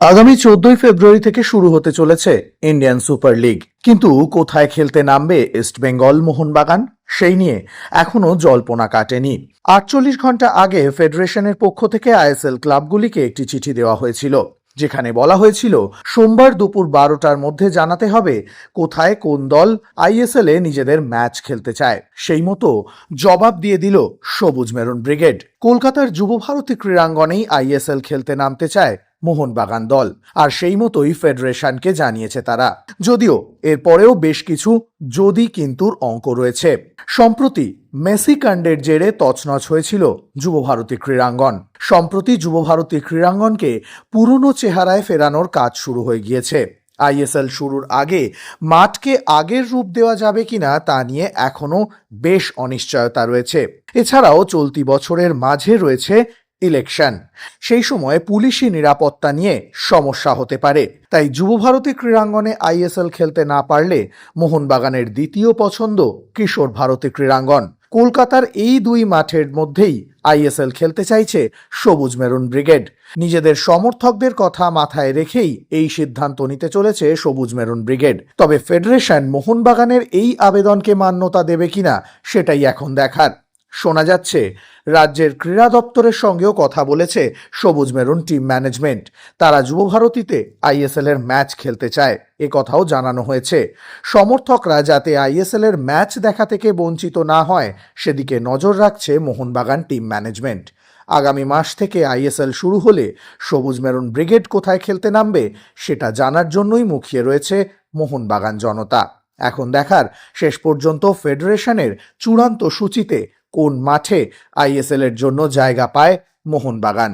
আগামী চোদ্দই ফেব্রুয়ারি থেকে শুরু হতে চলেছে ইন্ডিয়ান সুপার লিগ। কিন্তু কোথায় খেলতে নামবে ইস্টবেঙ্গল মোহনবাগান? সেই নিয়ে এখনও জল্পনা কাটেনি। আটচল্লিশ ঘণ্টা আগে ফেডারেশনের পক্ষ থেকে আইএসএল ক্লাবগুলিকে একটি চিঠি দেওয়া হয়েছিল, যেখানে বলা হয়েছিল, সোমবার দুপুর বারোটার মধ্যে জানাতে হবে কোথায় কোন দল আইএসএল এ নিজেদের ম্যাচ খেলতে চায়। সেই মতো জবাব দিয়ে দিল সবুজ মেরুন ব্রিগেড। কলকাতার যুব ভারতী ক্রীড়াঙ্গনেই আইএসএল খেলতে নামতে চায় মোহনবাগান দল। আর সেই মতোই ফেডারেশনকে জানিয়েছে তারা। যদিও এরপরেও বেশ কিছু যদি কিন্তুর অঙ্ক রয়েছে। সম্প্রতি মেসি কাণ্ডের জেরে তছনছ হয়েছিল যুব ভারতী ক্রীড়াঙ্গন। সম্প্রতি যুব ভারতী ক্রীড়াঙ্গনকে পুরনো চেহারায় ফেরানোর কাজ শুরু হয়ে গিয়েছে। আইএসএল শুরুর আগে মাঠকে আগের রূপ দেওয়া যাবে কিনা তা নিয়ে এখনও বেশ অনিশ্চয়তা রয়েছে। এছাড়াও চলতি বছরের মাঝে রয়েছে ইলেকশন সেই সময় পুলিশি নিরাপত্তা নিয়ে সমস্যা হতে পারে। তাই যুব ভারতী ক্রীড়াঙ্গনে আইএসএল খেলতে না পারলে মোহনবাগানের দ্বিতীয় পছন্দ কিশোর ভারতী ক্রীড়াঙ্গন। কলকাতার এই দুই মাঠের মধ্যেই আইএসএল খেলতে চাইছে সবুজ মেরুন ব্রিগেড। নিজেদের সমর্থকদের কথা মাথায় রেখেই এই সিদ্ধান্ত নিতে চলেছে সবুজ মেরুন ব্রিগেড। তবে ফেডারেশন মোহনবাগানের এই আবেদনকে মান্যতা দেবে কিনা সেটাই এখন দেখার। শোনা যাচ্ছে, রাজ্যের ক্রীড়া দপ্তরের সঙ্গেও কথা বলেছে সবুজ মেরুন টিম ম্যানেজমেন্ট। তারা যুব ভারতীতে আইএসএল এর ম্যাচ খেলতে চায়, এ কথাও জানানো হয়েছে। সমর্থকরা যাতে আইএসএল এর ম্যাচ দেখা থেকে বঞ্চিত না হয়, সেদিকে নজর রাখছে মোহনবাগান টিম ম্যানেজমেন্ট। আগামী মাস থেকে আইএসএল শুরু হলে সবুজ মেরুন ব্রিগেড কোথায় খেলতে নামবে, সেটা জানার জন্যই মুখিয়ে রয়েছে মোহনবাগান জনতা। এখন দেখার শেষ পর্যন্ত ফেডারেশনের চূড়ান্ত সূচিতে কোন মাঠে আইএসএল এর জন্য জায়গা পায় মোহনবাগান?